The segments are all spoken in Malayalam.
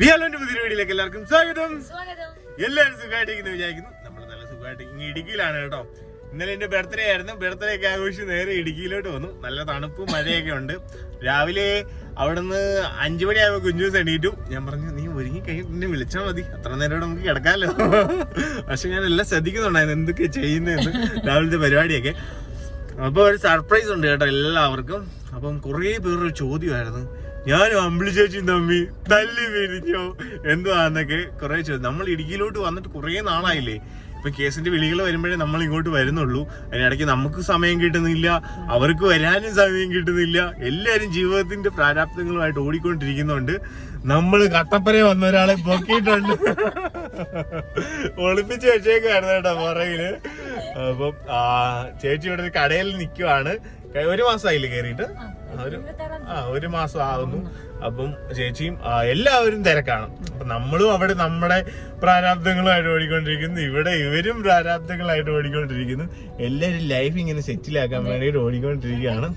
വിയാലോന്റെ പുതിയ വീഡിയോയിലേക്ക് എല്ലാവർക്കും സ്വാഗതം. എല്ലാവരും സുഖമായിട്ടിരിക്കുന്നു വിചാരിക്കുന്നു. നമ്മൾ നല്ല സുഖമായിട്ട് ഇങ്ങ് ഇടുക്കിയിലാണ് കേട്ടോ. ഇന്നലെ എന്റെ ബർത്ത്ഡേ ആയിരുന്നു. ബർത്ത്ഡേ ഒക്കെ ആഘോഷിച്ച് നേരെ ഇടുക്കിയിലോട്ട് വന്നു. നല്ല തണുപ്പും മഴയൊക്കെ ഉണ്ട്. രാവിലെ അവിടുന്ന് അഞ്ചു മണിയാകുമ്പോൾ കുഞ്ഞു എണീറ്റു. ഞാൻ പറഞ്ഞു നീ ഒരുങ്ങി കഴിഞ്ഞിട്ട് നിന്നെ വിളിച്ചാൽ മതി. അത്ര നേരം നമുക്ക് കിടക്കാമല്ലോ. പക്ഷെ ഞാൻ എല്ലാം ശ്രദ്ധിക്കുന്നുണ്ടായിരുന്നു എന്തൊക്കെ ചെയ്യുന്നതെന്ന് രാവിലത്തെ പരിപാടിയൊക്കെ. അപ്പൊ ഒരു സർപ്രൈസ് ഉണ്ട് കേട്ടോ എല്ലാവർക്കും. അപ്പം കുറേ പേരുടെ ചോദ്യമായിരുന്നു. ഞാനും അമ്പിളി ചേച്ചിയും തമ്മി തല്ലി പിരിഞ്ഞോ എന്തുവാന്നൊക്കെ കുറെ ചോദ്യം. നമ്മൾ ഇടുക്കിയിലോട്ട് വന്നിട്ട് കുറേ നാളായില്ലേ? ഇപ്പൊ കേസിന്റെ വിളികൾ വരുമ്പോഴേ നമ്മൾ ഇങ്ങോട്ട് വരുന്നുള്ളൂ. അതിനിടയ്ക്ക് നമുക്ക് സമയം കിട്ടുന്നില്ല. അവർക്ക് വരാനും സമയം കിട്ടുന്നില്ല. എല്ലാവരും ജീവിതത്തിന്റെ പ്രാരാബ്ദങ്ങളുമായിട്ട് ഓടിക്കൊണ്ടിരിക്കുന്നുണ്ട്. നമ്മൾ കട്ടപ്പന വന്ന ഒരാളെ പൊക്കിയിട്ടുണ്ട്. ഒളിപ്പിച്ച് വെച്ചേക്കായിരുന്നു കേട്ടോ പുറകിൽ. അപ്പം ചേച്ചി ഇവിടെ കടയിൽ നിൽക്കുവാണ്. ഒരു മാസമായില്ലേ കയറിയിട്ട്? ആ, ഒരു ആ ഒരു മാസം ആവുന്നു. അപ്പം ചേച്ചിയും എല്ലാവരും തിരക്കാണ്. അപ്പൊ നമ്മളും അവിടെ നമ്മുടെ പ്രാരാബ്ദങ്ങളുമായിട്ട് ഓടിക്കൊണ്ടിരിക്കുന്നു. ഇവിടെ ഇവരും പ്രാരാബ്ദങ്ങളായിട്ട് ഓടിക്കൊണ്ടിരിക്കുന്നു. എല്ലാവരും ലൈഫ് ഇങ്ങനെ സെറ്റിലാക്കാൻ വേണ്ടിയിട്ട് ഓടിക്കൊണ്ടിരിക്കുകയാണ്.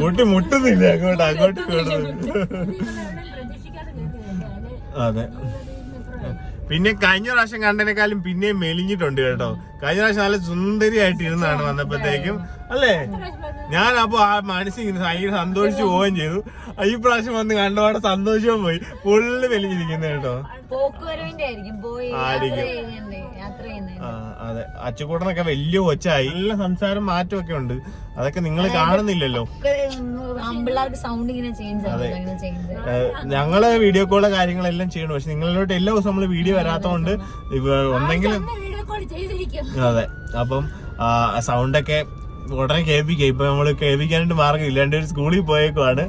കൂട്ടിമുട്ടുന്നില്ല അങ്ങോട്ട് അങ്ങോട്ട് അതെ. പിന്നെ കഴിഞ്ഞ പ്രാവശ്യം കണ്ടതിനേക്കാളും പിന്നെയും മെലിഞ്ഞിട്ടുണ്ട് കേട്ടോ. കഴിഞ്ഞ പ്രാവശ്യം നല്ല സുന്ദരിയായിട്ട് ഇരുന്നാണ് വന്നപ്പോഴത്തേക്കും. അല്ലേ? ഞാൻ അപ്പൊ ആ മനസ്സിൽ ഭയങ്കര സന്തോഷിച്ചു പോവുകയും ചെയ്തു. ഈ പ്രാവശ്യം വന്ന് കണ്ടപാടെ സന്തോഷവും പോയി. ഫുള്ള് മെലിഞ്ഞിരിക്കുന്നത് കേട്ടോ. ആയിരിക്കും. അതെ. അച്ചുകൂടനൊക്കെ വലിയ കൊച്ചായി. നല്ല സംസാരം മാറ്റമൊക്കെ ഉണ്ട്. അതൊക്കെ നിങ്ങൾ കാണുന്നില്ലല്ലോ. അതെ. ഞങ്ങൾ വീഡിയോ കോൾ കാര്യങ്ങളെല്ലാം ചെയ്യണം പക്ഷെ നിങ്ങളിലോട്ട് എല്ലാ ദിവസവും നമ്മൾ വീഡിയോ വരാത്തോണ്ട് ഉണ്ടെങ്കിലും ഒന്നെങ്കിലും അതെ അപ്പം സൗണ്ടൊക്കെ ഉടനെ കേൾപ്പിക്കുക ഇപ്പൊ നമ്മൾ കേൾപ്പിക്കാനായിട്ട് മാർഗം ഇല്ലാണ്ട് ഒരു സ്കൂളിൽ പോയേക്കുവാണ്.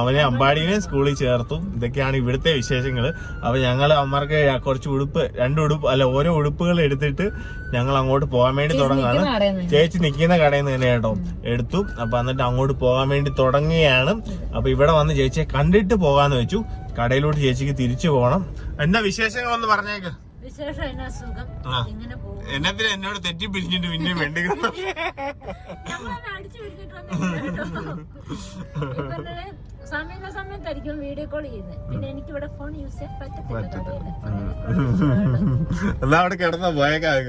അവനെ അമ്പാടിനെ സ്കൂളിൽ ചേർത്തു. ഇതൊക്കെയാണ് ഇവിടുത്തെ വിശേഷങ്ങൾ അപ്പൊ ഞങ്ങൾ അമ്മമാർക്ക് കുറച്ച് ഉടുപ്പ് രണ്ട് ഉടുപ്പ് അല്ല ഓരോ ഉടുപ്പുകൾ എടുത്തിട്ട് ഞങ്ങൾ അങ്ങോട്ട് പോകാൻ വേണ്ടി തുടങ്ങാണ്. ചേച്ചി നിൽക്കുന്ന കടയിൽ നിന്ന് തന്നെ കേട്ടോ. എടുത്തു. അപ്പൊ എന്നിട്ട് അങ്ങോട്ട് പോകാൻ വേണ്ടി തുടങ്ങുകയാണ്. അപ്പൊ ഇവിടെ വന്ന് ചേച്ചിയെ കണ്ടിട്ട് പോകാന്ന് വെച്ചു. കടയിലോട്ട് ചേച്ചിക്ക് തിരിച്ചു പോകണം. എന്താ വിശേഷങ്ങളൊന്ന് പറഞ്ഞേക്ക്. സുഖം. ഇങ്ങനെ പോകും. എന്നത്തിന് എന്നോട് തെറ്റി പിരിഞ്ഞിട്ട് പിന്നെ വേണ്ടി അടിച്ചു സമയത്തായിരിക്കും വീഡിയോ കോൾ ചെയ്യുന്നത്. പിന്നെ എനിക്ക് ഇവിടെ ഫോൺ യൂസ് ചെയ്യാൻ പറ്റത്തില്ല. കടയിൽ. എന്നാ അവിടെ കിടന്ന പോയേക്കാക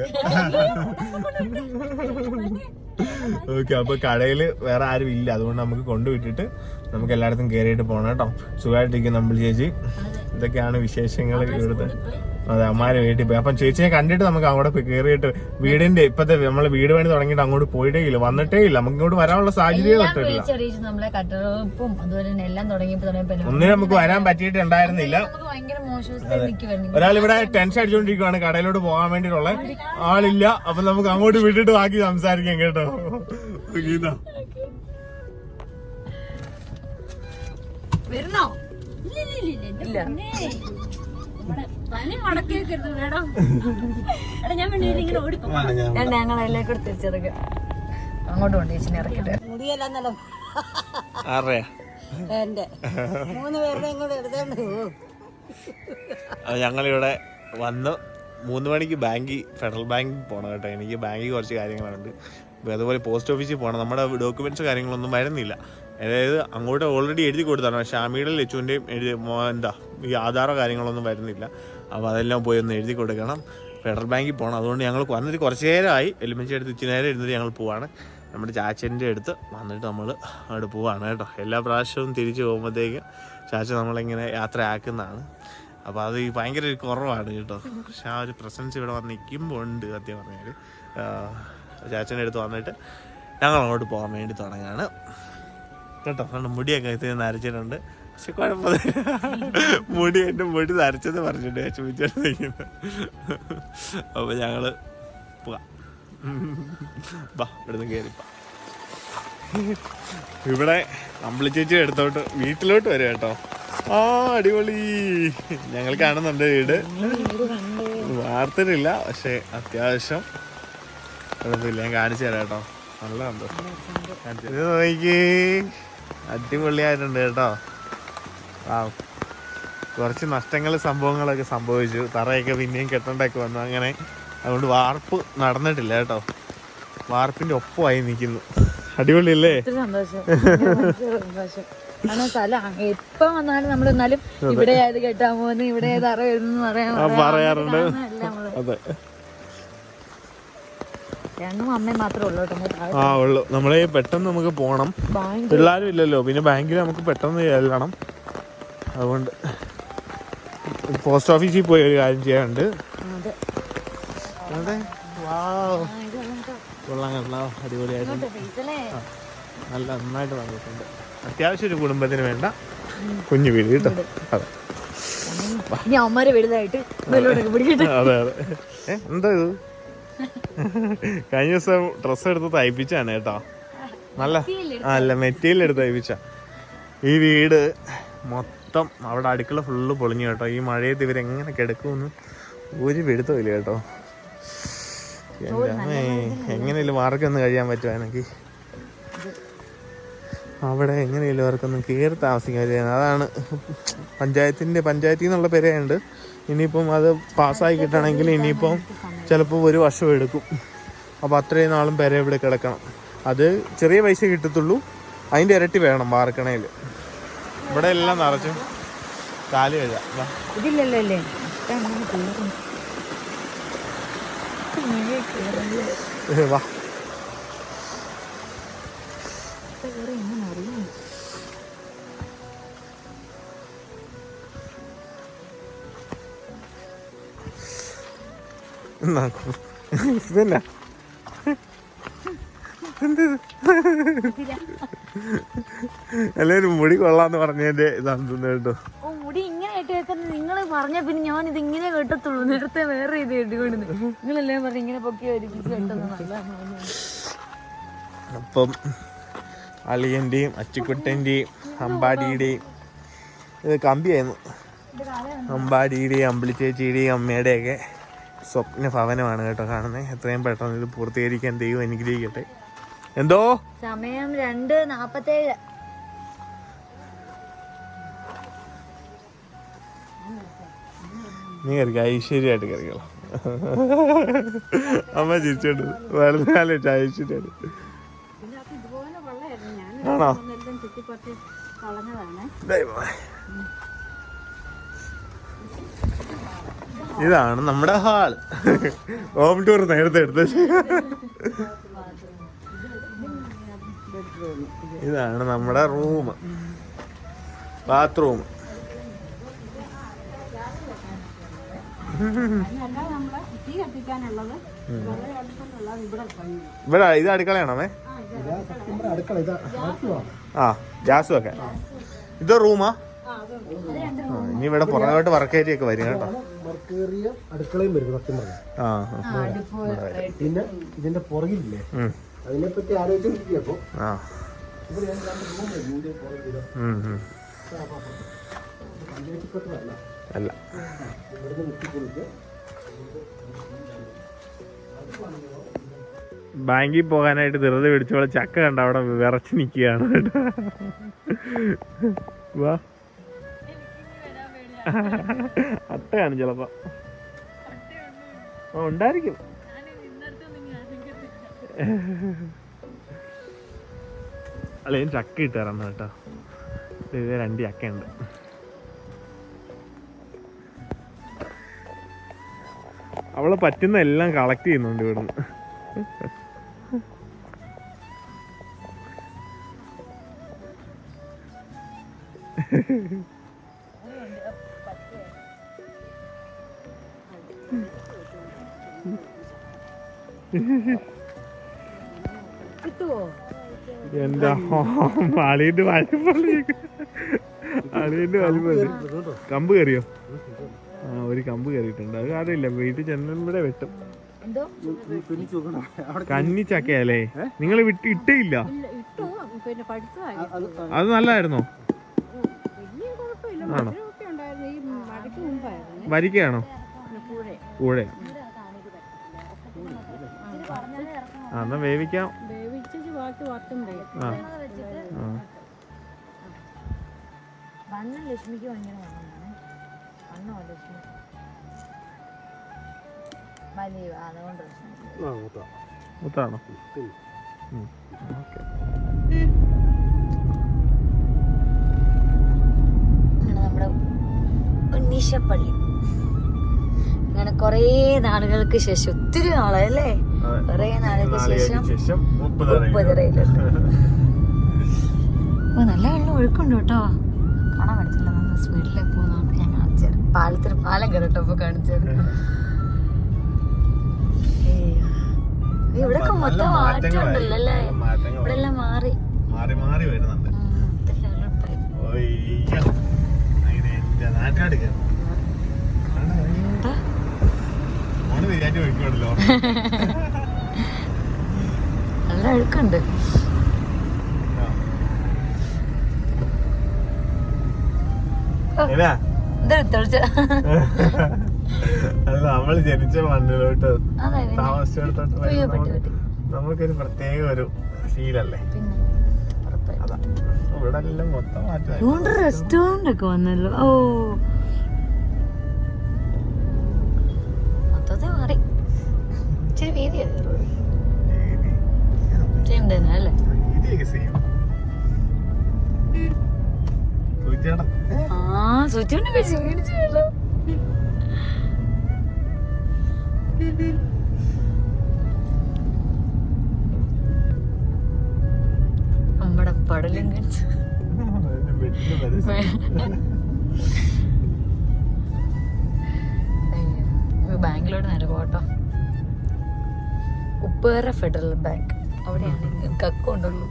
ഓക്കെ അപ്പൊ കടയിൽ വേറെ ആരും ഇല്ല. അതുകൊണ്ട് നമുക്ക് കൊണ്ടുവിട്ടിട്ട് നമുക്ക് എല്ലായിടത്തും കയറിയിട്ട് പോണം കേട്ടോ. സുഖമായിട്ടിരിക്കും നമ്മൾ ചേച്ചി. ഇതൊക്കെയാണ് വിശേഷങ്ങൾ ഇവിടുത്തെ. അതെ അമ്മാരെ വീട്ടിൽ പോയി. അപ്പം ചേച്ചിയെ കണ്ടിട്ട് നമുക്ക് അങ്ങോട്ട് പോയി കയറിയിട്ട് വീടിന്റെ ഇപ്പത്തെ നമ്മൾ വീട് പണി തുടങ്ങിയിട്ട് അങ്ങോട്ട് പോയിട്ടേ ഇല്ല. വന്നിട്ടേ ഇല്ല. നമുക്ക് ഇങ്ങോട്ട് വരാനുള്ള സാഹചര്യം തുടങ്ങിയപ്പോ ഒന്നിനും നമുക്ക് വരാൻ പറ്റിയിട്ടുണ്ടായിരുന്നില്ല. ഒരാൾ ഇവിടെ ടെൻഷൻ അടിച്ചോണ്ടിരിക്കുവാണ്. കടയിലോട്ട് പോകാൻ വേണ്ടിയിട്ടുള്ള ആളില്ല. അപ്പൊ നമുക്ക് അങ്ങോട്ട് വിട്ടിട്ട് ബാക്കി സംസാരിക്കാം കേട്ടോ. വരുന്നോ? ഇല്ല ഞാൻ ഞങ്ങളെല്ലാം കൂടെ അങ്ങോട്ട് കൊണ്ട് ചേച്ചിനെ ഇറക്കിട്ട്. മുടിയല്ലെന്നല്ലോ അറിയാ എന്റെ മൂന്ന് പേരുടെയും കൂടെ ഞങ്ങളിവിടെ വന്ന് മൂന്ന് മണിക്ക് ബാങ്കിൽ ഫെഡറൽ ബാങ്ക് പോകണം കേട്ടോ. എനിക്ക് ബാങ്കിൽ കുറച്ച് കാര്യങ്ങളുണ്ട്. അതുപോലെ പോസ്റ്റ് ഓഫീസിൽ പോകണം നമ്മുടെ ഡോക്യുമെന്റ്സ് കാര്യങ്ങളൊന്നും വരുന്നില്ല. അതായത് അങ്ങോട്ട് ഓൾറെഡി എഴുതി കൊടുത്താണ്. ഷാമിയുടെ ലച്ചുവിന്റെയും എഴുതി എന്താ ഈ ആധാറോ കാര്യങ്ങളൊന്നും വരുന്നില്ല. അപ്പോൾ അതെല്ലാം പോയി ഒന്ന് എഴുതി കൊടുക്കണം. ഫെഡറൽ ബാങ്കിൽ പോകണം അതുകൊണ്ട് ഞങ്ങൾ വന്നിട്ട് കുറച്ച് നേരമായി എലിമെൻസി എടുത്ത് ഇച്ചിരി നേരം ഇരുന്നിട്ട് ഞങ്ങൾ പോവാണ്. നമ്മുടെ ചാച്ചന്റെ അടുത്ത് വന്നിട്ട് നമ്മൾ അവിടെ പോവാണ് കേട്ടോ. എല്ലാ പ്രാവശ്യവും തിരിച്ചു പോകുമ്പോഴത്തേക്കും ചാച്ച നമ്മളിങ്ങനെ യാത്ര ആക്കുന്നതാണ് അപ്പോൾ അത് ഈ ഭയങ്കര ഒരു കുറവാണ് കേട്ടോ. പക്ഷെ ആ ഒരു പ്രസൻസ് ഇവിടെ വന്ന് നിൽക്കുമ്പോൾ ഉണ്ട് സത്യം പറഞ്ഞാൽ ചാച്ചന്റെ അടുത്ത് വന്നിട്ട് ഞങ്ങൾ അങ്ങോട്ട് പോകാൻ വേണ്ടി തുടങ്ങാണ്. കേട്ടോ അതുകൊണ്ട് മുടിയൊക്കെ ഇത് നരച്ചിട്ടുണ്ട്. പക്ഷെ കുഴപ്പമില്ല മുടി എന്റെ മുടി നരച്ചത് പറഞ്ഞിട്ട് നിൽക്കുന്നത് അപ്പോൾ ഞങ്ങൾ പോകാം ബാ ഇവിടെ അമ്പിളി ചേച്ചി എടുത്തോട്ട് വീട്ടിലോട്ട് വരും കേട്ടോ. ആ അടിപൊളി. ഞങ്ങൾ കാണുന്നുണ്ട് വീട്. വാർത്തിട്ടില്ല പക്ഷെ അത്യാവശ്യം കുഴപ്പമില്ല. ഞാൻ കാണിച്ചു തരാം കേട്ടോ. നല്ല സന്തോഷം. കാണിച്ചു തരാം. അടിപൊളിയായിട്ടുണ്ട് കേട്ടോ. ആ കുറച്ച് നഷ്ടങ്ങൾ സംഭവങ്ങളൊക്കെ സംഭവിച്ചു. തറയൊക്കെ പിന്നെയും കെട്ടണ്ടൊക്കെ വന്നു അങ്ങനെ. അതുകൊണ്ട് വാർപ്പ് നടന്നിട്ടില്ല കേട്ടോ. വാർപ്പിന്റെ ഒപ്പമായി നിൽക്കുന്നു. അടിപൊളിയല്ലേ? എപ്പോ വന്നാലും നമ്മൾ എന്നാലും ഇവിടെ ഏത് കെട്ടാൻ പോകുന്നു ഇവിടെ വരുന്നു പറയാറുണ്ട്. അതെ ഞങ്ങളും അമ്മയും മാത്രമേ ഉള്ളൂ കേട്ടോ അങ്ങ് താഴെ. ആ ഉള്ളു. നമ്മളെ പെട്ടെന്ന് നമുക്ക് പോണം. പിള്ളേരും ഇല്ലല്ലോ. പിന്നെ ബാങ്കിൽ നമുക്ക് പെട്ടെന്ന് ചെല്ലണം. അതുകൊണ്ട് പോസ്റ്റ് ഓഫീസിൽ പോയി ഒരു കാര്യം ചെയ്യാനുണ്ട്. അതെ. കൊള്ളാം കൊള്ളാം. ഇങ്ങോട്ട് ഫേസല്ലേ നല്ല നന്നായിട്ട് വന്നിട്ടുണ്ട്. അത്യാവശ്യം ഒരു കുടുംബത്തിന് വേണ്ട. കുഞ്ഞു വീട് കേട്ടോ. അതെ. അതെ അതെ. എന്താ ഇത്? കഴിഞ്ഞ ദിവസം ഡ്രസ്സ് എടുത്ത് തയ്പ്പിച്ചാണ് കേട്ടോ. നല്ല അല്ല മെറ്റീരിയൽ എടുത്ത് തയ്പ്പിച്ച. ഈ വീട് മൊത്തം അവിടെ അടുക്കള ഫുള്ള് പൊളിഞ്ഞു കേട്ടോ. ഈ മഴയത്ത് ഇവരെങ്ങനെ കിടക്കുമെന്ന് ഒരു പിടുത്തമില്ല കേട്ടോ. എങ്ങനെയല്ലേ മാർക്കൊന്ന് കഴിയാൻ പറ്റുമോ എനിക്ക്. അവിടെ എങ്ങനെയല്ലോ അവർക്കൊന്നും കയറി താമസിക്കാൻ അതാണ് പഞ്ചായത്തിന്റെ പഞ്ചായത്തിൽ നിന്നുള്ള പെരയുണ്ട്. ഇനിയിപ്പം അത് പാസ്സായി കിട്ടണമെങ്കിൽ ഇനിയിപ്പം ചിലപ്പോൾ ഒരു വർഷം എടുക്കും. അപ്പോൾ അത്രയും നാളും പെര ഇവിടെ കിടക്കണം. അത് ചെറിയ പൈസ കിട്ടത്തുള്ളൂ. അതിന്റെ ഇരട്ടി വേണം വാർക്കണയിൽ ഇവിടെ എല്ലാം നിറച്ചു കാൽ കഴുകാം. വാ. ഇതെന്നാ. എല്ലാവരും മുടി കൊള്ളാന്ന് പറഞ്ഞതിന്റെ ഇതാണ് കേട്ടോ. ഓ മുടി ഇങ്ങനെ കേട്ടേക്കുന്നത് നിങ്ങൾ പറഞ്ഞ പിന്നെ ഞാൻ ഇത് ഇങ്ങനെ കേട്ടത്തുള്ളൂ. നേരത്തെ വേറെ ഇത് ഇട്ടുകൊണ്ടിരുന്നു നിങ്ങളെല്ലാം പറഞ്ഞ ഇങ്ങനെ പൊക്കി നല്ലതാണ്. അപ്പം അളിയന്റെയും അച്ചുക്കുട്ടന്റെയും അമ്പാടിയുടെയും ഇത് കമ്പിയായിരുന്നു. അമ്പാടിയുടെയും അമ്പിളിച്ചേച്ചിയുടെയും അമ്മയുടെയൊക്കെ സ്വപ്ന ഭവനമാണ് കേട്ടോ കാണുന്നത് എത്രയും പെട്ടെന്ന് ഇത് പൂർത്തീകരിക്കാൻ ദൈവം അനുഗ്രഹിക്കട്ടെ. എന്തോ? സമയം രണ്ട് നാപ്പത്തേഴ്. നീ കറിക്ക ഐശ്വര്യമായിട്ട് കറിക്കോ അമ്മ ചിരിച്ചോണ്ട് വളരെ ആലോചിച്ച ഐശ്വര്യമായിട്ട്. ആണോ? ദൈവമേ. ഇതാണ് നമ്മുടെ ഹാൾ. ഹോം ടൂർ നേരത്തെ എടുത്ത. ഇതാണ് നമ്മുടെ റൂം. ബാത്റൂം. ഇവിടെ ഇത് അടുക്കളയാണോ ആ ഗ്യാസ് വെക്കാൻ ഇത് റൂമാ? ഇനി ഇവിടെ പുറകോട്ട് വർക്കേരിയൊക്കെ വരും കേട്ടോ. വർക്കേറിയ അടുക്കളയും വരും സത്യം പറഞ്ഞാൽ. പിന്നെ ഇതിന്റെ പുറകിലില്ലേ അതിനെ അതിനെപ്പറ്റി ആലോചിച്ചപ്പോ അല്ല. ബാങ്കിൽ പോകാനായിട്ട് ധൃതി പിടിച്ചോളെ ചക്ക കണ്ട അവിടെ വിറച്ച് നിൽക്കുകയാണ് കേട്ടോ. വാ. അട്ടയാണ് ചിലപ്പോ. ആ ഉണ്ടായിരിക്കും. അല്ല ഞാൻ ചക്ക ഇട്ട് തരാം കേട്ടോ. ഇത് രണ്ട് ചക്കയുണ്ട്. അവളെ പറ്റുന്ന എല്ലാം കളക്ട് ചെയ്യുന്നുണ്ട് ഇവിടുന്ന്. കിട്ടുവോ എന്താ? അളിയന്റെ വലിപ്പള്ളി അളിയന്റെ വലിപ്പള്ളി കമ്പ് കയറിയോ? ആ ഒരു കമ്പ് കയറിയിട്ടുണ്ട്. അത് കാര്യമില്ല. വീട്ടിൽ ചെന്നൂടെ വെട്ടും. എന്തോ? കന്നി ചക്കയല്ലേ നിങ്ങൾ വിട്ട് ഇട്ടില്ല അത് നല്ലതായിരുന്നോ? കുഴപ്പമില്ല. ആണോ? വരിക്കയാണോ? ആ എന്നാ വേവിക്കാം. വേവിച്ചു ബാക്കി വറുത്തും ആ. ആ വണ്ണം ലക്ഷ്മിക്ക് ഭയങ്കര വണ്ണമാണ് വണ്ണോ ലക്ഷ്മി വലിയ അതുകൊണ്ട് പ്രശ്നം മുത്താണോ ഓക്കെ. അങ്ങനെ നമ്മുടെ ഉണ്ണീശപ്പള്ളി. അങ്ങനെ കൊറേ നാളുകൾക്ക് ശേഷം ഒത്തിരി നാളല്ലേ കൊറേ നാളുകൾക്ക് ശേഷം ഓ നല്ല വെള്ളം ഒഴുക്കുണ്ട് കേട്ടോ കാണാൻ പറ്റത്തില്ല നല്ല സ്പീഡിലെ പോകുന്നതാണ് ഞാൻ കാണിച്ചത് പാലത്തിന് പാലം കേട്ടോ ഇപ്പൊ കാണിച്ചത് ഇവിടെ മൊത്തം മാറ്റം ഉണ്ടല്ലോ അല്ലേ ഇവിടെ എല്ലാം മാറി മാറി മാറി വരുന്നുണ്ട് കയറും നല്ല അഴുക്കുണ്ട്. നമ്മൾ ജനിച്ച മണ്ണിലോട്ട്. താമസിച്ചിടത്തോട്ട്. നമുക്കൊരു പ്രത്യേക ഒരു ഫീലല്ലേ? ഇവിടെ എല്ലാം മൊത്തം മാറ്റം റെസ്റ്റോറന്റ് ഒക്കെ വന്നല്ലോ. ഓ. തന്നെ അല്ലേ? ആ മേടിച്ചു നമ്മുടെ പടലും കഴിച്ചു ബാങ്കിലോട്ട് നേരെ പോട്ടോ ഉപ്പേറ ഫെഡറൽ ബാങ്ക്. അവിടെയാണ് കക്കുണ്ടുള്ളൂ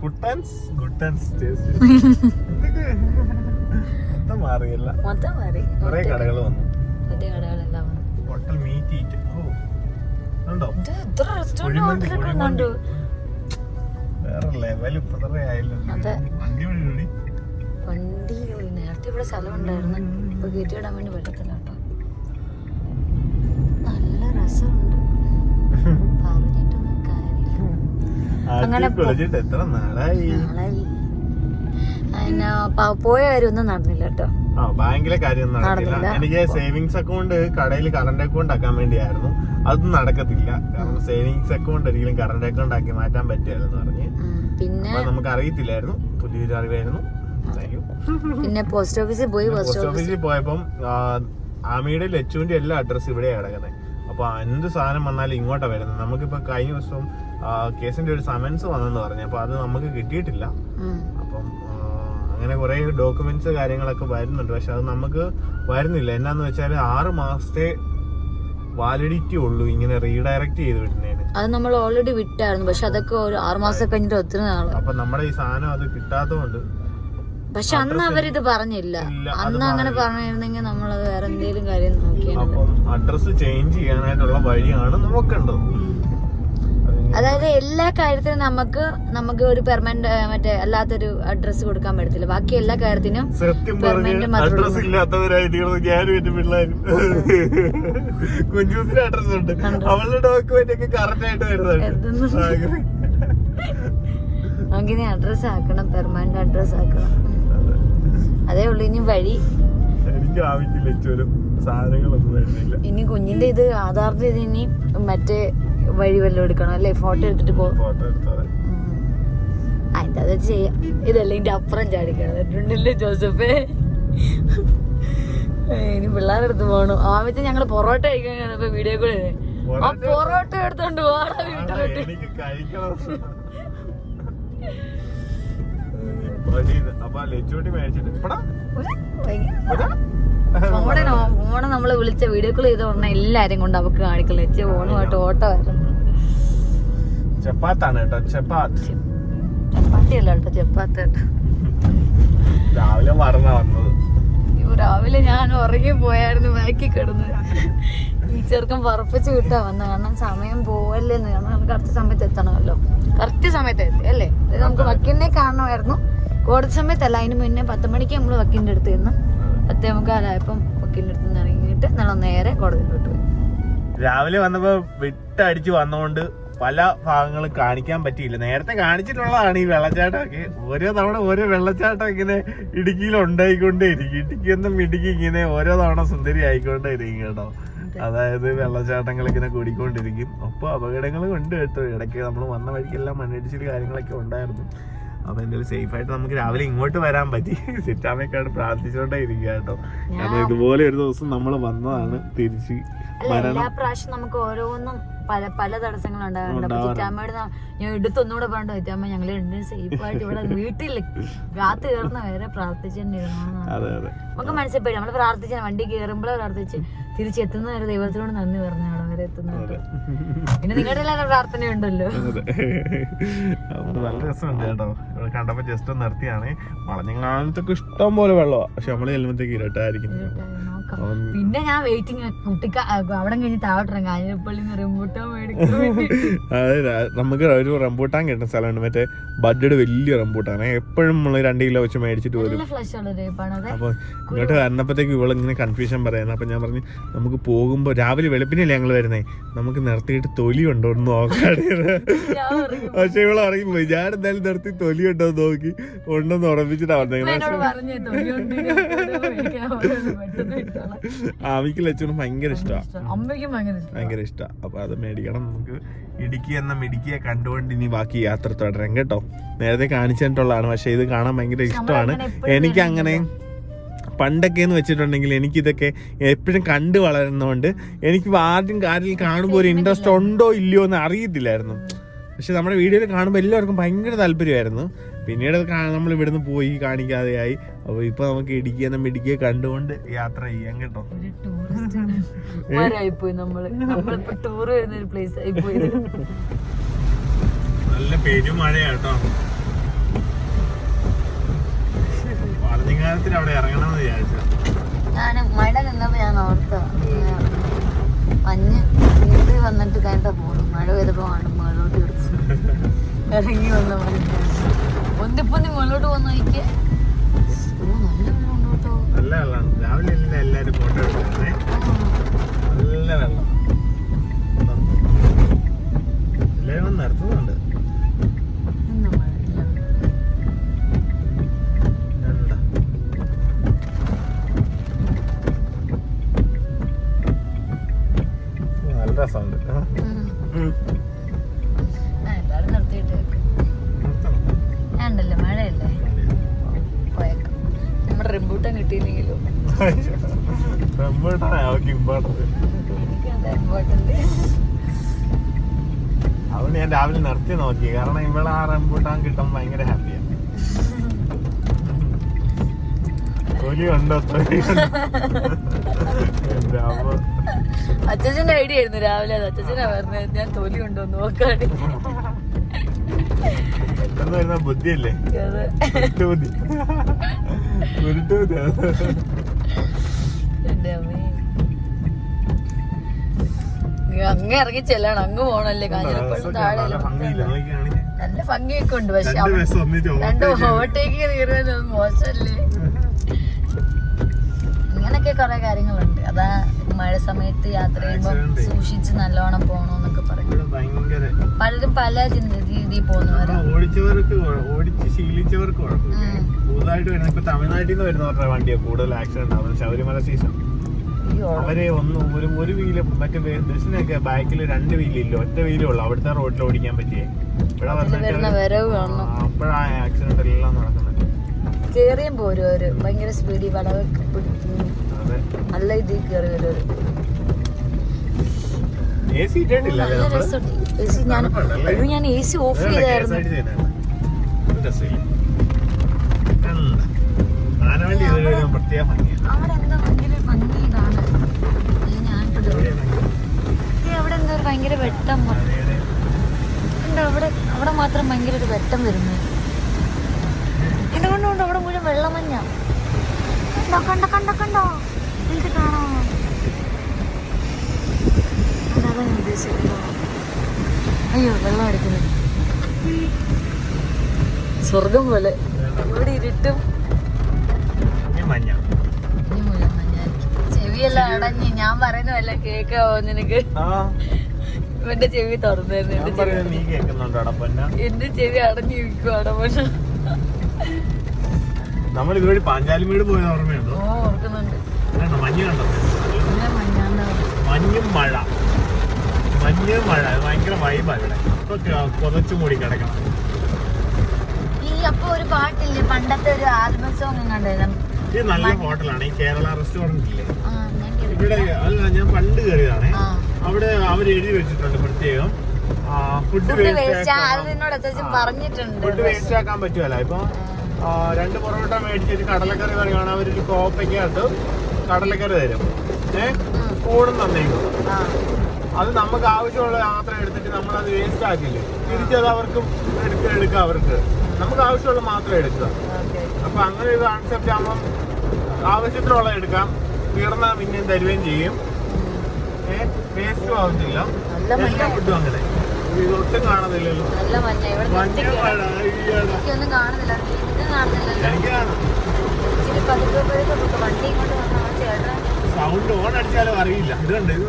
കുട്ടൻസ് ഗുട്ടൻസ് ടേസ്റ്റ് മൊത്തം മാറിയല്ല. മൊത്തം മാറി. കുറെ കടകൾ വന്നു. പുതിയ കടകളെല്ലാം വന്നു. ഹോട്ടൽ മീറ്റ് ഈറ്റ് ഉണ്ടോ ഇത്ര റെസ്റ്റോറന്റ് ഹോട്ടലൊക്കെ. വേറെ ലെവൽ. വണ്ടി വഴി വണ്ടി നേരത്തെ ഇവിടെ സ്ഥലം ഉണ്ടായിരുന്നു. ഇപ്പൊ കയറ്റി വിടാൻ വേണ്ടി പറ്റത്തില്ല. അങ്ങനെ പോയ കാര്യമൊന്നും നടന്നില്ല കേട്ടോ. ബാങ്കിലെ കാര്യം നടന്നില്ല. എനിക്ക് സേവിങ്സ് അക്കൗണ്ട് കടയിൽ കറണ്ട് അക്കൗണ്ട് ആക്കാൻ വേണ്ടിയായിരുന്നു. അതൊന്നും നടക്കത്തില്ല. കാരണം സേവിങ്സ് അക്കൗണ്ട് ഒരിക്കലും കറണ്ട് അക്കൗണ്ട് ആക്കി മാറ്റാൻ പറ്റിയാലെന്ന് പറഞ്ഞ്. പിന്നെ? നമുക്ക് അറിയത്തില്ലായിരുന്നു പുതിയൊരു അറിവായിരുന്നു. പിന്നെ പോസ്റ്റ് ഓഫീസിൽ പോയി പോസ്റ്റ് പോസ്റ്റ് ഓഫീസ്? ഓഫീസിൽ പോയപ്പം ആമിയുടെ ലച്ചുവിന്റെ എല്ലാ അഡ്രസ്സ് ഇവിടെയാണ് കിടക്കുന്നത് അപ്പൊ എന്ത് സാധനം വന്നാലും ഇങ്ങോട്ടാണ് വരുന്നത് നമുക്കിപ്പോ കഴിഞ്ഞ ദിവസം കേസിന്റെ ഒരു സമൻസ് വന്നെന്ന് പറഞ്ഞു. അപ്പൊ അത് നമുക്ക് കിട്ടിയിട്ടില്ല. അപ്പം അങ്ങനെ കുറെ ഡോക്യുമെന്റ്സ് കാര്യങ്ങളൊക്കെ വരുന്നുണ്ട്. പക്ഷെ അത് നമുക്ക് വരുന്നില്ല. എന്നാന്ന് വെച്ചാൽ ആറ് മാസത്തെ വാലിഡിറ്റി ഉള്ളൂ ഇങ്ങനെ റീഡയറക്ട് ചെയ്ത് വിടുന്നതിന്. അത് നമ്മൾ ഓൾറെഡി വിട്ടായിരുന്നു. പക്ഷെ അതൊക്കെ ഒരു ആറ് മാസം കഴിഞ്ഞിട്ട് ഒത്തിരി നാൾ അപ്പൊ നമ്മുടെ ഈ സാധനം അത് കിട്ടാത്തതുകൊണ്ട് പക്ഷെ അന്ന് അവരിത് പറഞ്ഞില്ല. അന്ന് അങ്ങനെ പറഞ്ഞിരുന്നെങ്കിൽ നമ്മൾ വേറെ എന്തെങ്കിലും കാര്യം നോക്കിയാൽ അഡ്രസ് ചേഞ്ച് ചെയ്യാനായിട്ടുള്ള വഴിയാണ് നോക്കേണ്ടത് അതായത് എല്ലാ കാര്യത്തിനും നമുക്ക് നമുക്ക് ഒരു പെർമനന്റ് മറ്റേ അല്ലാത്തൊരു അഡ്രസ് കൊടുക്കാൻ പറ്റത്തില്ല. ബാക്കി എല്ലാ കാര്യത്തിനും സത്യം അഡ്രസ് ഞാനും എന്റെ പിള്ളേരും. അഡ്രസ് ഉണ്ട്. അവളുടെ ഡോക്യുമെന്റ് ഒക്കെ കറക്റ്റ് ആയിട്ട് വരുന്നുണ്ട്. നമുക്കിനി ആക്കണം പെർമനന്റ് അഡ്രസ് ആക്കണം. അതേ ഉള്ളു ഇനി വഴി. എനിക്ക് ആവശ്യമില്ല ഇച്ചൊരു സാധനങ്ങളൊന്നും വരുന്നില്ല. ഇനി കുഞ്ഞിന്റെ ഇത് ആധാറിന്റെ ഇത് ഇനി മറ്റേ വഴി വല്ലതും എടുക്കണം അല്ലേ? ഫോട്ടോ എടുത്തിട്ട് പോകും അത് ചെയ്യാം. ഇതല്ല ഇതിന്റെ അപ്പുറം ചാടിക്കണം. ജോസഫേ. ഇനി പിള്ളേരുടെ അടുത്ത് പോകണം ആദ്യത്തെ ഞങ്ങൾ പൊറോട്ട കഴിക്കാൻ കാണുമ്പോ വീഡിയോ കൂടെ ആ പൊറോട്ട- എടുത്തോണ്ട് പോടാ വീട്ടിലോട്ട്. അപ്പൊ ലച്ചൂട്ടി മേടിച്ചിട്ട് ഫോണെ ഫോണെ നമ്മൾ വിളിച്ച വീഡിയോ കോൾ ചെയ്ത ഉടനെ എല്ലാരും കൊണ്ട് അവക്ക് കാണിക്കല ഫോണുമായിട്ട് ഓട്ടോ ചപ്പാത്താണ് കേട്ടോ ചപ്പാത്ത്. ചപ്പാത്തി അല്ല കേട്ടോ ചപ്പാത്തി കേട്ടോ രാവിലെ മറന്ന വന്നത്. രാവിലെ ഞാൻ ഉറങ്ങി പോയായിരുന്നു ബാക്കി കിടന്ന്. ഈ ചെറുക്കൻ പറപ്പിച്ച് വിട്ടാ വന്ന. കാരണം സമയം പോവല്ലേന്ന് കാരണം നമുക്ക് കറക്റ്റ് സമയത്ത് എത്തണമല്ലോ. കറക്റ്റ് സമയത്ത് എത്തി അല്ലേ? നമുക്ക് വക്കീലിനെ കാണണമായിരുന്നു. കോടതി സമയത്തല്ല അതിന് മുന്നേ പത്ത് മണിക്ക് നമ്മൾ വക്കീലിന്റെ അടുത്ത് നിന്ന് പത്തേ മുക്കാലായപ്പം വക്കീലിന്റെ അടുത്ത് നിന്ന് ഇറങ്ങിയിട്ട് നമ്മൾ നേരെ കോടതിയിലോട്ട് പോയി. രാവിലെ വന്നപ്പോ വിട്ടടിച്ച് വന്നോണ്ട് പല ഭാഗങ്ങളും കാണിക്കാൻ പറ്റിയില്ല. നേരത്തെ കാണിച്ചിട്ടുള്ളതാണ് ഈ വെള്ളച്ചാട്ടമൊക്കെ. ഓരോ തവണ ഓരോ വെള്ളച്ചാട്ടം ഇങ്ങനെ ഇടുക്കിയിൽ ഉണ്ടായിക്കൊണ്ടേ ഇരിക്കും. ഇടുക്കി എന്നും ഇടുക്കി ഇങ്ങനെ ഓരോ തവണ സുന്ദരി ആയിക്കൊണ്ടേ ഇരിക്കും കേട്ടോ. അതായത് വെള്ളച്ചാട്ടങ്ങൾ ഇങ്ങനെ കൂടിക്കൊണ്ടിരിക്കും. ഒപ്പം അപകടങ്ങളും ഉണ്ട് കേട്ടോ. ഇടയ്ക്ക് നമ്മൾ വന്ന വഴിക്കെല്ലാം മണ്ണിടിച്ചിൽ കാര്യങ്ങളൊക്കെ ഉണ്ടായിരുന്നു. അപ്പൊ എന്തായാലും സേഫ് ആയിട്ട് നമുക്ക് രാവിലെ ഇങ്ങോട്ട് വരാൻ പറ്റി. സിറ്റാമേക്കാട് പ്രാർത്ഥിച്ചോണ്ടേ ഇരിക്കുക കേട്ടോ. കാരണം ഇതുപോലെ ഒരു ദിവസം നമ്മൾ വന്നതാണ് തിരിച്ച് മരണം. പ്രാവശ്യം നമുക്ക് ഓരോന്നും പല പല തടസ്സങ്ങളും ഉണ്ടാകാറുണ്ട് അപ്പൊ ചിറ്റാമ്മയോട് ഞാൻ എടുത്തൊന്നുകൂടെ പറഞ്ഞു ചിറ്റാമ്മ ഞങ്ങൾ രണ്ടും സേഫ് ആയിട്ട് ഇവിടെ വീട്ടിൽ രാത്രി കയറുന്ന വരെ പ്രാർത്ഥിച്ചു അതെ അതെ. നമുക്ക് മനസ്സിലായി. നമ്മൾ പ്രാർത്ഥിച്ച വണ്ടി കയറുമ്പോഴേ പ്രാർത്ഥിച്ച് തിരിച്ചെത്തുന്ന വരെ ദൈവത്തിനോട് നന്ദി പറഞ്ഞു അവിടെ വരെ എത്തുന്നത് പിന്നെ നിങ്ങളുടെ എല്ലാവരും പ്രാർത്ഥനയുണ്ടല്ലോ? നല്ല രസമുണ്ട് കേട്ടോ. ഇവിടെ കണ്ടപ്പോ ജസ്റ്റ് ഒന്ന് നിർത്തിയാണ്. വളഞ്ഞങ്ങാലത്തൊക്കെ ഇഷ്ടം പോലെ വെള്ളമാണ് പക്ഷെ നമ്മൾ ചെല്ലുമ്പോഴത്തേക്ക് ഇരട്ടായിരിക്കും. പിന്നെ ഞാൻ വെയിറ്റിംഗ് കുട്ടിക്ക അവിടെ കഴിഞ്ഞ് താവട്ടെ കാഞ്ഞിരപ്പള്ളി റംബൂട്ടാൻ മേടിക്കും നമുക്ക് ഒരു റംബൂട്ടാൻ കിട്ടുന്ന സ്ഥലമുണ്ട്. മറ്റേ ബഡ്ഡ് വലിയ റംബൂട്ടാണ്. എപ്പോഴും നമ്മൾ രണ്ട് കിലോ വെച്ച് മേടിച്ചിട്ട് വരും അപ്പൊ ഇങ്ങോട്ട് വരണപ്പോഴത്തേക്ക് ഇവൾ ഇങ്ങനെ കൺഫ്യൂഷൻ പറയുന്നത് അപ്പൊ ഞാൻ പറഞ്ഞു നമുക്ക് പോകുമ്പോൾ രാവിലെ വെളുപ്പിനല്ലേ ഞങ്ങൾ വരുന്നേ? നമുക്ക് നിർത്തിയിട്ട് തൊലി ഉണ്ടോ എന്ന് നോക്കാണ് പക്ഷെ ഇവൾ പോയി ഞാൻ എന്തായാലും നിർത്തി തൊലി ഉണ്ടോ എന്ന് നോക്കി. ഉണ്ടെന്ന് ഉറപ്പിച്ചിട്ടാ പറഞ്ഞത് ആമിക്ക് ലച്ചനും ഭയങ്കര ഇഷ്ടമാണ്. ഇഷ്ടം. അമ്മയ്ക്കും ഭയങ്കര ഇഷ്ടം ഭയങ്കര ഇഷ്ടമാണ്. അപ്പൊ അത് മേടിക്കണം. നമുക്ക് ഇടുക്കി എന്ന മിടുക്കിയെ കണ്ടുകൊണ്ട് ഇനി ബാക്കി യാത്ര തുടരാം കേട്ടോ. നേരത്തെ കാണിച്ചിട്ടുള്ളതാണ് പക്ഷെ ഇത് കാണാൻ ഭയങ്കര ഇഷ്ടമാണ്. എനിക്ക് അങ്ങനെ പണ്ടൊക്കെ എന്ന് വെച്ചിട്ടുണ്ടെങ്കിൽ എനിക്കിതൊക്കെ എപ്പോഴും കണ്ടു വളരുന്നതുകൊണ്ട് എനിക്ക് ആദ്യം കാര്യം കാണുമ്പോൾ ഒരു ഇൻട്രസ്റ്റ് ഉണ്ടോ ഇല്ലയോ എന്ന് അറിയത്തില്ലായിരുന്നു. പക്ഷെ നമ്മുടെ വീഡിയോയിൽ കാണുമ്പോൾ എല്ലാവർക്കും ഭയങ്കര താല്പര്യമായിരുന്നു. പിന്നീട് നമ്മൾ ഇവിടുന്ന് പോയി കാണിക്കാതെയായി. അപ്പോൾ ഇപ്പൊ നമുക്ക് ഇടുക്കി എന്ന മിടുക്കിയെ കണ്ടുകൊണ്ട് യാത്ര ചെയ്യാൻ കേട്ടോ. ടൂർ വരുന്ന ഒരു പ്ലേസ് ആയിപ്പോയി. നല്ല പെരുമഴയാട്ടോ വളഞ്ഞിങ്ങാലത്തിൽ അവിടെ ഇറങ്ങണമെന്ന് വിചാരിച്ചു. ഞാൻ മഴ നിന്നപ്പോ ഞാൻ ഓർത്ത മഞ്ഞ് വീട്ടിൽ വന്നിട്ട് കണ്ട പോണു മഴ വരുമ്പോ ആണ് ഇറങ്ങി വന്ന മഴ. ഒന്നിപ്പൊന്നി മുകളിലോട്ട് വന്ന് നോക്കിയേ. നല്ല വെള്ളം കേട്ടോ നല്ല വെള്ളമാണ് രാവിലെ എല്ലാം എല്ലാരും ഫോട്ടോ എടുക്കുന്നേ നല്ല വെള്ളം. എല്ലാരും വന്ന് നിർത്തുന്നുണ്ട് കിട്ടിയില്ലെങ്കിലോ അതുകൊണ്ട് ഞാൻ രാവിലെ നിർത്തി നോക്കി. കാരണം ഇവിടെ ആ റംബൂട്ടാൻ കിട്ടാൻ ഭയങ്കര ഹാപ്പിയാണ്. തൊലി ഉണ്ടോ തൊലി ഉണ്ടോ? എന്റെ അമ്മ. അച്ഛന്റെ ഐഡിയ ആയിരുന്നു രാവിലെ അത്. അച്ഛനാ പറഞ്ഞത്. ഞാൻ തൊലി ഉണ്ടോ നോക്കാണ് ബുദ്ധിയല്ലേ? കുരുട്ടുബുദ്ധി അങ്ങ് ഇറങ്ങി ചെല്ലണം. അങ്ങ് പോണല്ലേ കാഞ്ഞിരപ്പള്ളി താഴെ നല്ല ഭംഗിയൊക്കെ ഉണ്ട്. പക്ഷെ രണ്ട്. ഓവർടേക്ക് കയറുന്നത് മോശമല്ലേ? ഇങ്ങനൊക്കെ കുറെ കാര്യങ്ങളുണ്ട്. അതാ മഴ സമയത്ത് യാത്ര ചെയ്യുമ്പോൾ. സൂക്ഷിച്ച് നല്ലോണം പോണോന്നൊക്കെ പറയും. ഇവിടെ ഭയങ്കര പലരും പല രീതിയിൽ പോകുന്നവരാ ഓടിച്ചവർക്ക് ഓടിച്ച് ശീലിച്ചവർക്ക് കുഴപ്പമില്ല. പുതുതായിട്ട് വരുന്ന ഇപ്പൊ തമിഴ്നാട്ടിൽ നിന്ന് വരുന്നവരുടെ വണ്ടിയാണ് കൂടുതൽ ആക്സിഡന്റ് ആവുന്നത് ശബരിമല സീസൺ അവരെ ഒന്ന് ഒരു ഒരു വീൽ മറ്റേ ബസ്സിനൊക്കെ ബാക്കിൽ രണ്ട് വീലില്ല ഒറ്റ വീലേ ഉള്ളു. അവിടുത്തെ റോഡിൽ ഓടിക്കാൻ പറ്റിയേ. ഇവിടെ വന്നിട്ട് അപ്പോഴാ ആക്സിഡന്റ് എല്ലാം നടക്കുന്നത്. കേറിയും പോരും അവർ. ഭയങ്കര സ്പീഡിൽ വളവൊക്കെ നല്ല ഇതിൽ കയറി വരും എ സി ഇട്ടിട്ടില്ല അല്ലേ നല്ല നമ്മൾ രസമുണ്ട് എ സി ഞാൻ ഞാൻ എ സി ഓഫ് ചെയ്തായിരുന്നു. അവിടെ എന്താ ഭയങ്കര? അവിടെ ഒരു ഭയങ്കര വെട്ടം അവിടെ അവിടെ മാത്രം ഭയങ്കര ഒരു വെട്ടം വരുന്നു എന്തുകൊണ്ടുകൊണ്ട് കൊണ്ട് അവിടെ മുഴുവൻ വെള്ളമഞ്ഞ. കണ്ടോ കണ്ടോ കണ്ടോ കണ്ടോ? എനിക്ക് കാണോ? അതാ ഉദ്ദേശിക്കുന്നത് അയ്യോ വെള്ളം അടിക്കുന്നു. സ്വർഗം പോലെ. ഇവിടെ ഇരുട്ടും. ചെവിയെല്ലാം അടഞ്ഞ്. ഞാൻ പറയുന്നതല്ല കേക്കാവോ നിനക്ക്? ഇവന്റെ ചെവി തുറന്നായിരുന്നു എന്റെ ചെവി. അടഞ്ഞിരിക്കും അടപ്പന്ന? നമ്മൾ ഇതുവഴി പാഞ്ചാലിമേട് പോയത് ഓർമ്മയുണ്ടോ? ഓർക്കുന്നുണ്ട്. മഞ്ഞ് കണ്ടോ? മഞ്ഞും മഴ. മഞ്ഞ് മഴ ഭയങ്കര വൈബാണ് ഇവിടെ. ഇപ്പൊ പുതച്ചു മൂടി കിടക്കണം. ഈ അപ്പൊ ഒരു പാട്ടില്ലേ പണ്ടത്തെ ഒരു ആൽബം സോങ് കണ്ടായിരുന്നു ഇത് നല്ല ഹോട്ടലാണ് ഈ കേരള റെസ്റ്റോറന്റ് ഇല്ലേ? ഇവിടെ അല്ല ഞാൻ പണ്ട് കയറിയതാണ് അവിടെ അവർ എഴുതി വെച്ചിട്ടുണ്ട് പ്രത്യേകം. ഫുഡ് ഫുഡ് വേസ്റ്റ് ആക്കാൻ പറ്റുമല്ല. ഇപ്പൊ രണ്ട് പൊറോട്ട മേടിച്ചിട്ട് കടലക്കറി പറയുകയാണ് അവരൊരു കോപ്പയ്ക്കകത്ത് കടലക്കറി തരും. ഏഹ് കൂടും തന്നേക്കും. അത് നമുക്ക് ആവശ്യമുള്ള മാത്രം എടുത്തിട്ട് നമ്മൾ അത് വേസ്റ്റ് ആക്കില്ലേ? തിരിച്ചത് അവർക്കും എടുക്കുക എടുക്കുക അവർക്ക്. നമുക്ക് ആവശ്യമുള്ള മാത്രം എടുക്കുക. അപ്പൊ അങ്ങനെ ഒരു കോൺസെപ്റ്റ് ആകുമ്പം ആവശ്യത്തിനുള്ള എടുക്കാം. തീർന്ന പിന്നെയും തരുകയും ചെയ്യും. വേസ്റ്റും ആവുന്നില്ല നല്ല എല്ലാ ഫുഡും അങ്ങനെ. ഒട്ടും കാണുന്നില്ലല്ലോ മഞ്ഞ. മഴ. എനിക്ക് കാണാം. സൗണ്ട് ഓൺ അടിച്ചാലും അറിയില്ല. ഇത് കണ്ട്? ഇത്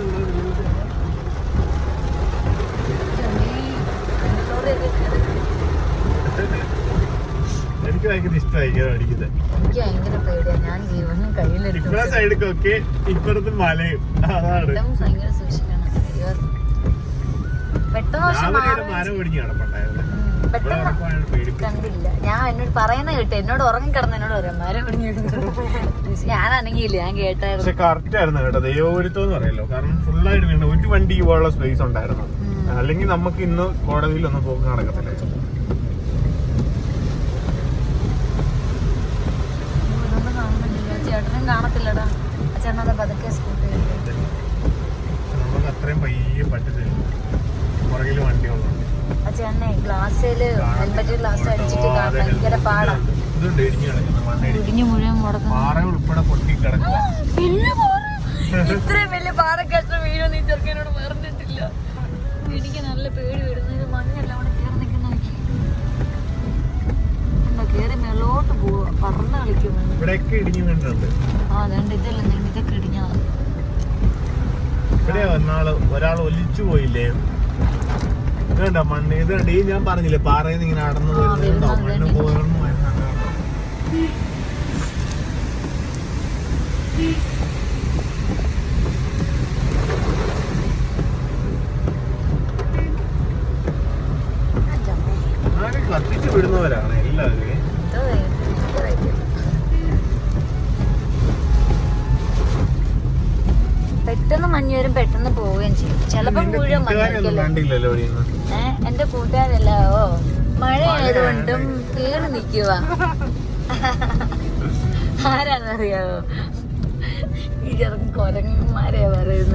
കണ്ടോ? എനിക്ക് ഭയങ്കര ഇഷ്ടമായി ഇങ്ങനെ അടിക്കുന്നത്. എനിക്ക് ഭയങ്കര പേടിയാ. ഞാൻ ജീവനും കയ്യിലെടുക്കും സൈഡിക്കൊക്കെ ഇപ്പുറത്ത് മലയും. അതാണ്. ഭയങ്കര സൂക്ഷിക്കണം. പെട്ടെന്ന് മരം ഒടിഞ്ഞ് കിടപ്പുണ്ടായിരുന്നു. കണ്ടില്ല. ഞാൻ എന്നോട് പറയുന്ന കേട്ടെ. എന്നോട് ഉറങ്ങിക്കിടന്ന് എന്നോട് പറയാം മരം പിടിഞ്ഞു ഞാൻ കേട്ടായിരുന്നു. കറക്റ്റ് ആയിരുന്നു കേട്ടോ. ദൈവം എന്ന് പറയല്ലോ കാരണം ഫുള്ളായിട്ട് വീണ്. ഒരു വണ്ടിക്ക് പോകാനുള്ള സ്പേസ് ഉണ്ടായിരുന്നു. അല്ലെങ്കിൽ നമുക്ക് ഇന്ന് കോടതിയിൽ ഒന്നും പോക്ക് നടക്കത്തില്ല. ചേട്ടനും കാണത്തില്ലടാ. പതുക്കെ സ്കൂട്ടി നമുക്ക് അത്രയും പയ്യെ പറ്റത്തില്ല. പുറകിൽ വണ്ടികളുണ്ട് ചേട്ടനെ ഗ്ലാസ്സിൽ ഹെൽമെറ്റ് ഗ്ലാസ് അടിച്ചിട്ട് ഭയങ്കര പാടാ. ഇടിഞ്ഞു മുഴുവൻ മുടക്കും പാറ ഉൾപ്പെടെ പൊട്ടി പാറ ഇത്രയും വലിയ പാറക്കഷ്ണം വീഴും നീ ചെറുക്കനോട് പറഞ്ഞിട്ടില്ല എനിക്ക് നല്ല പേടി വരുന്നത് മണ്ണെല്ലാം അവിടെ കയറി നിൽക്കുന്ന കയറി മേലോട്ട് പോവാ പറന്ന് കളിക്കും. ആ അതുകൊണ്ട് ഇതെല്ലാം നീ ഇതൊക്കെ ഇടിഞ്ഞാ. ഇവിടെ ഒരാൾ ഒലിച്ചു പോയില്ലേ? ഇത് കണ്ടോ മണ്ണ്? ഈ ഞാൻ പറഞ്ഞില്ലേ പാറയിൽ നിന്ന് ഇങ്ങനെ അടന്നു പോയിട്ടുണ്ടോ മണ്ണ് തന്നെ. പോയിരുന്നു വരുന്നുണ്ട് കണ്ടോ? ആകെ കത്തിച്ചു വിടുന്നവരാണ് എല്ലാവരും. പെട്ടെന്ന് മഞ്ഞ് വരും പെട്ടെന്ന് പോവുകയും ചെയ്യും. ചിലപ്പോ മുഴുവൻ നിന്ന് ഏഹ് എന്റെ കൂട്ടുകാരല്ലോ മഴ ആയതുകൊണ്ടും കേറി നിക്കുക ആരാന്നറിയാവോ? ഈ ചെറുക്കൻ കൊരങ്ങന്മാരെയാ പറയുന്നത്.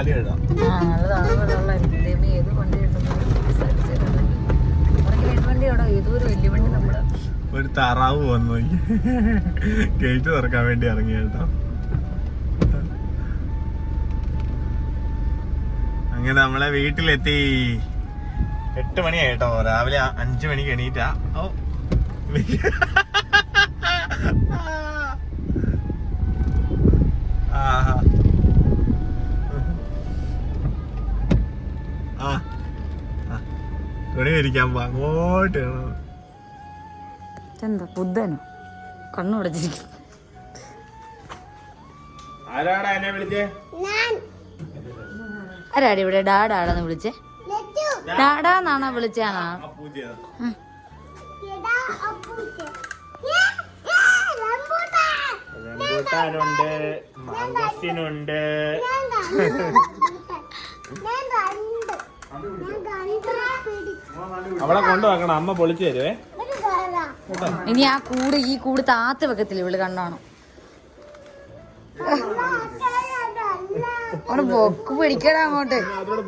അവിടെ എഴുതാം ഒരു താറാവ് വന്നു. ഗേറ്റ് തുറക്കാൻ വേണ്ടി ഇറങ്ങി കേട്ടോ. അങ്ങനെ നമ്മളെ വീട്ടിലെത്തി. എട്ട് മണിയായിട്ടോ രാവിലെ അഞ്ചു മണിക്ക് എണീറ്റാ. ഓ തുണി വിരിക്കാൻ പോ അങ്ങോട്ട് എന്താ ബുദ്ധനോ? കണ്ണു അടച്ചിരിക്കും ആരാടാ എന്നെ വിളിച്ചേ? ആരാടി ഇവിടെ? ഡാഡാടാന്ന് വിളിച്ചേ? ഡാഡാന്നാണോ വിളിച്ചാണോ റംബൂട്ടാനുണ്ട് മാങ്കോസ്റ്റിനുണ്ട് അവളെ കൊണ്ടുവെക്കണം. അമ്മ പൊളിച്ചു തരുവേ. ഇനി ആ കൂട് ഈ കൂട് താത്ത് വെക്കത്തില്ല ഇവൾ കണ്ണാണോ? അവിടെ ബൊക്ക് പിടിക്കടാ അങ്ങോട്ട്. അതോടെ